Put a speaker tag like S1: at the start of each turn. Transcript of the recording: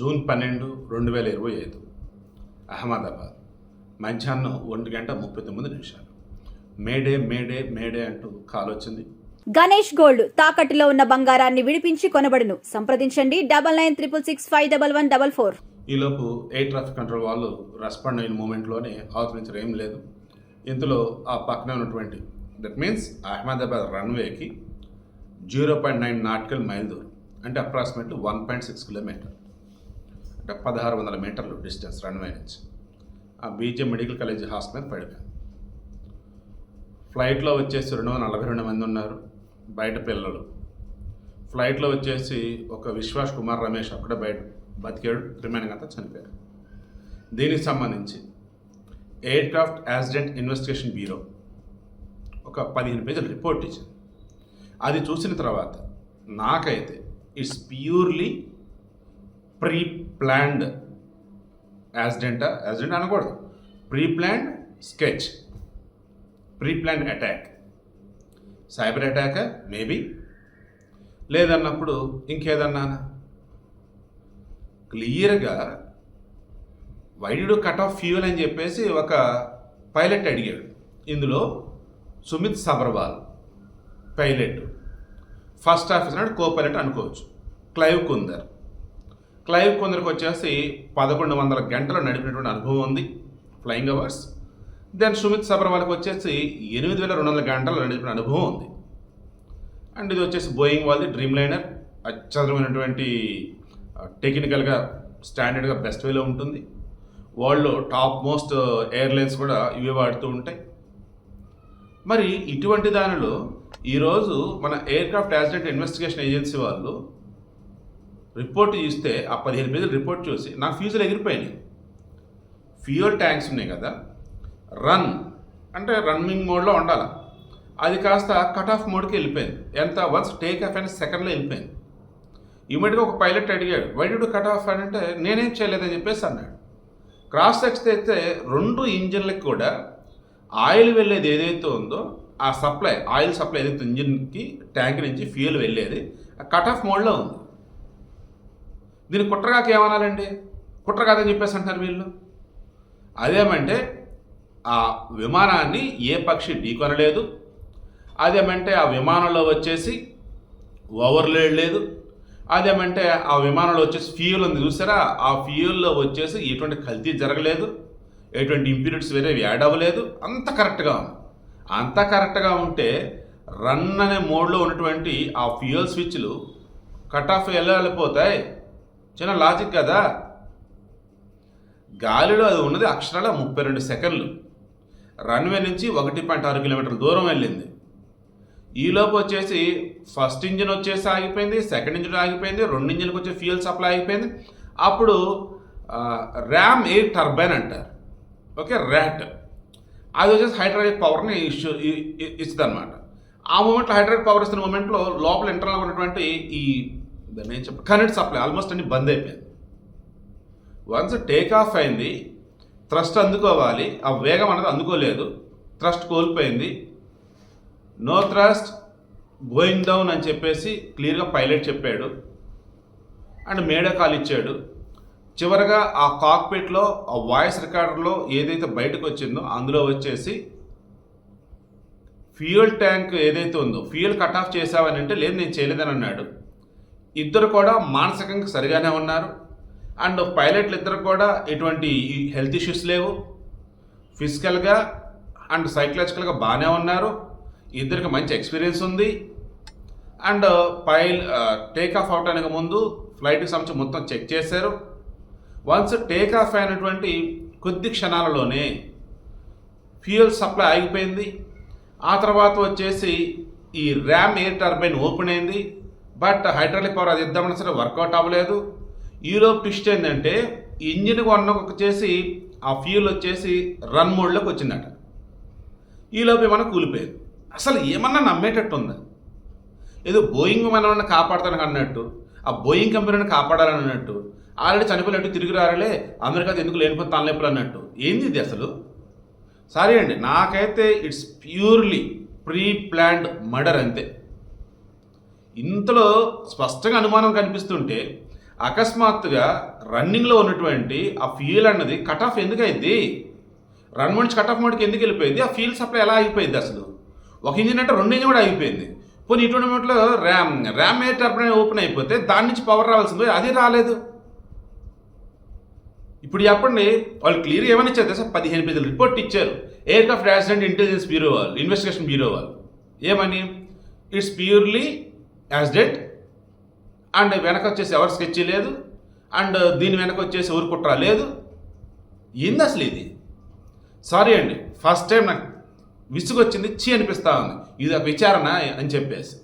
S1: June పన్నెండు రెండు వేల ఇరవై ఐదు అహ్మదాబాద్. మధ్యాహ్నం ఒంటి గంట ముప్పై తొమ్మిది నిమిషాలు. మేడే మేడే మేడే అంటూ కాల్ వచ్చింది
S2: గణేష్ గోల్డ్ తాకట్టులో ఉన్న బంగారాన్ని విడిపించి కొనబడును. సంప్రదించండి double nine triple six five double one double four.
S1: ఈలోపు ఎయిర్ ట్రాఫిక్ కంట్రోల్ వాళ్ళు రెస్పాండ్ అయిన మూమెంట్లోనే అవతరించడం ఏం లేదు. ఇందులో ఆ పక్కనే ఉన్నటువంటి that means Ahmedabad రన్వేకి zero point nine nautical mile దూరం అంటే approximately one point six kilometre అంటే పదహారు వందల మీటర్లు డిస్టెన్స్ రన్వే నుంచి. ఆ బీజే మెడికల్ కాలేజ్ హాస్పిటల్ పడిపోయాను ఫ్లైట్లో వచ్చేసి రెండు వందల నలభై రెండు మంది ఉన్నారు బయట పిల్లలు. ఫ్లైట్లో వచ్చేసి ఒక విశ్వాస్ కుమార్ రమేష్ అక్కడే బయట బతికాడు రిమైనింగ్ అంతా చనిపోయారు దీనికి సంబంధించి aircraft accident investigation bureau ఒక పదిహేను పేజీల రిపోర్ట్ ఇచ్చింది. అది చూసిన తర్వాత నాకైతే it's purely pre planned accident accident అనకూడదు. Pre planned sketch. Pre planned attack. Cyber attack maybe. లేదన్నప్పుడు ఇంకేదన్నా? క్లియర్గా వైడు కట్ ఆఫ్ ఫ్యూల్ అని చెప్పేసి ఒక పైలట్ అడిగాడు. ఇందులో Sumit Sabharwal pilot. First officer అంటే కో పైలట్ అనుకోవచ్చు. క్లైవ్ కుందర్. క్లైవ్ కొందరికి వచ్చేసి పదకొండు వందల గంటలు నడిపినటువంటి అనుభవం ఉంది. ఫ్లయింగ్ అవర్స్ దెన్ సుమిత్ సబర్వాల్కి వచ్చేసి ఎనిమిది వేల రెండు వందల గంటలు నడిపిన అనుభవం ఉంది. అండ్ ఇది వచ్చేసి బోయింగ్ వాళ్ళది డ్రీమ్ లైనర్ అత్యధికమైనటువంటి టెక్నికల్గా స్టాండర్డ్గా బెస్ట్ వేలో ఉంటుంది. వరల్డ్లో టాప్ మోస్ట్ ఎయిర్లైన్స్ కూడా ఇవే వాడుతూ ఉంటాయి. మరి ఇటువంటి దానిలో ఈరోజు మన ఎయిర్క్రాఫ్ట్ యాక్సిడెంట్ ఇన్వెస్టిగేషన్ ఏజెన్సీ వాళ్ళు రిపోర్ట్ చూస్తే ఆ పదిహేను పేజీలు రిపోర్ట్ చూసి నా ఫ్యూజులు ఎగిరిపోయినాయి. ఫ్యూయల్ ట్యాంక్స్ ఉన్నాయి కదా రన్ అంటే రన్నింగ్ మోడ్లో ఉండాలి. అది కాస్త కట్ ఆఫ్ మోడ్కి వెళ్ళిపోయింది. ఎంత వన్స్ టేక్ ఆఫ్ అండ్ సెకండ్లో వెళ్ళిపోయింది. ఇమీడియట్గా ఒక పైలట్ అడిగాడు వైడు కట్ ఆఫ్ అని అంటే నేనేం చేయలేదని చెప్పేసి అన్నాడు. క్రాస్ సెక్స్ అయితే రెండు ఇంజిన్లకు కూడా ఆయిల్ వెళ్ళేది ఏదైతే ఉందో ఆ సప్లై ఆయిల్ సప్లై ఏదైతే ఇంజిన్కి ట్యాంక్ నుంచి ఫ్యూయల్ వెళ్ళేది కట్ ఆఫ్ మోడ్లో ఉంది. దీని కుట్రగాక ఏమనాలండి? కుట్ర కాదని చెప్పేసి అంటారు వీళ్ళు. అదేమంటే ఆ విమానాన్ని ఏ పక్షి ఢీకొనలేదు. అదేమంటే ఆ విమానంలో వచ్చేసి ఓవర్లోడ్ లేదు. అదేమంటే ఆ విమానంలో వచ్చేసి ఫ్యూల్ ఉంది చూసారా? ఆ ఫ్యూల్లో వచ్చేసి ఎటువంటి కల్తీ జరగలేదు. ఎటువంటి ఇంప్యూరిట్స్ వేరే యాడ్ అవ్వలేదు. అంత కరెక్ట్గా ఉంది. అంత కరెక్ట్గా ఉంటే రన్ అనే మోడ్లో ఉన్నటువంటి ఆ ఫ్యూయల్ స్విచ్లు కట్ ఆఫ్ ఎలా వెళ్ళిపోతాయి చిన్న లాజిక్ కదా? గాలిలో అది ఉన్నది అక్షరాల ముప్పై రెండు సెకండ్లు. రన్వే నుంచి ఒకటి పాయింట్ ఆరు కిలోమీటర్ల దూరం వెళ్ళింది. ఈలోపు వచ్చేసి ఫస్ట్ ఇంజిన్ వచ్చేసి ఆగిపోయింది సెకండ్ ఇంజిన్ ఆగిపోయింది రెండు ఇంజిన్కి వచ్చే ఫ్యూయల్ సప్లై ఆగిపోయింది. అప్పుడు ర్యామ్ ఎయిర్ టర్బైన్ అంటారు. Okay RAT. అది వచ్చేసి హైడ్రాలిక్ పవర్ని ఇష్యూ ఇస్తుంది అనమాట ఆ మూమెంట్లో హైడ్రాలిక్ పవర్ ఇస్తున్న మూమెంట్లో లోపల ఇంటర్నల్ ఉన్నటువంటి ఈ దాన్ని ఏం చెప్ప కరెంట్ సప్లై ఆల్మోస్ట్ అన్ని బంద్ అయిపోయింది వన్స్ టేక్ ఆఫ్ అయింది థ్రస్ట్ అందుకోవాలి. ఆ వేగం అనేది అందుకోలేదు. థ్రస్ట్ కోల్పోయింది. నో థ్రస్ట్ గోయింగ్ డౌన్ అని చెప్పేసి క్లియర్గా పైలట్ చెప్పాడు. అండ్ మేడే కాల్ ఇచ్చాడు. చివరగా ఆ కాక్పిట్లో ఆ వాయిస్ రికార్డర్లో ఏదైతే బయటకు వచ్చిందో అందులో వచ్చేసి ఫ్యూయల్ ట్యాంక్ ఏదైతే ఉందో ఫ్యూయల్ కట్ ఆఫ్ చేసావని అంటే లేదు నేను చేయలేదని అన్నాడు. ఇద్దరు కూడా మానసికంగా సరిగానే ఉన్నారు. అండ్ పైలట్లు ఇద్దరు కూడా ఎటువంటి హెల్త్ ఇష్యూస్ లేవు. ఫిజికల్గా అండ్ సైకలాజికల్గా బాగానే ఉన్నారు. ఇద్దరికి మంచి ఎక్స్పీరియన్స్ ఉంది. అండ్ పైల్ టేక్ ఆఫ్ అవటానికి ముందు ఫ్లైట్కి సంబంధించి మొత్తం చెక్ చేశారు. వన్స్ టేక్ ఆఫ్ అయినటువంటి కొద్ది క్షణాలలోనే ఫ్యూయల్ సప్లై ఆగిపోయింది. ఆ తర్వాత వచ్చేసి ఈ ర్యామ్ ఎయిర్ టర్బైన్ ఓపెన్ అయింది. బట్ హైడ్రాలిక్ పవర్ అది ఇద్దామని సరే వర్కౌట్ అవ్వలేదు. ఈలోపు ట్విస్ట్ ఏంటంటే ఇంజిన్ వన్ వచ్చేసి ఆ ఫ్యూల్ వచ్చేసి రన్ మోడ్లోకి వచ్చిందట. ఈలోపు ఏమన్నా కూలిపోయింది. అసలు ఏమన్నా నమ్మేటట్టు ఉందా ఏదో బోయింగ్ మనల్ని కాపాడతాను అన్నట్టు ఆ బోయింగ్ కంపెనీని కాపాడాలని అన్నట్టు ఆల్రెడీ చనిపోయినట్టు తిరిగి రారలే అమెరికా ఎందుకు లేనిపోతే తలనొప్పులు అన్నట్టు. ఏంది ఇది అసలు? సారీ అండి నాకైతే it's purely pre planned murder అంతే. ఇంతలో స్పష్టంగా అనుమానం కనిపిస్తుంటే అకస్మాత్తుగా రన్నింగ్లో ఉన్నటువంటి ఆ ఫ్యూయల్ అన్నది కట్ ఆఫ్ ఎందుకు అయింది రన్ నుంచి కట్ ఆఫ్ మోడ్కి ఎందుకు వెళ్ళిపోయింది? ఆ ఫ్యూల్ సప్లై ఎలా ఆగిపోయింది అసలు? ఒక ఇంజిన్ అంటే రెండు ఇంజిన్ కూడా ఆగిపోయింది. పోనీ ఇటువంటి మూమెంట్లో ram ram air turbine open అయిపోతే దాని నుంచి పవర్ రావాల్సింది అది రాలేదు. ఇప్పుడు చెప్పండి వాళ్ళు క్లియర్ ఏమని ఇచ్చారు తెలుసా? పదిహేను పేజీలు రిపోర్ట్ ఇచ్చారు. Aircraft accident intelligence bureau వాళ్ళు ఇన్వెస్టిగేషన్ బ్యూరో వాళ్ళు. ఏమని? ఇట్స్ ప్యూర్లీ యాక్సిడెంట్ అండ్ వెనక వచ్చేసి ఎవరు స్కెచ్ లేదు. అండ్ దీని వెనక వచ్చేసి ఎవరు కుట్ర లేదు. ఏంది అసలు ఇది? సారీ అండి ఫస్ట్ టైం నాకు విసుగొచ్చింది చీ అనిపిస్తూ ఉంది. ఇది ఒక విచారణ అని చెప్పేసి.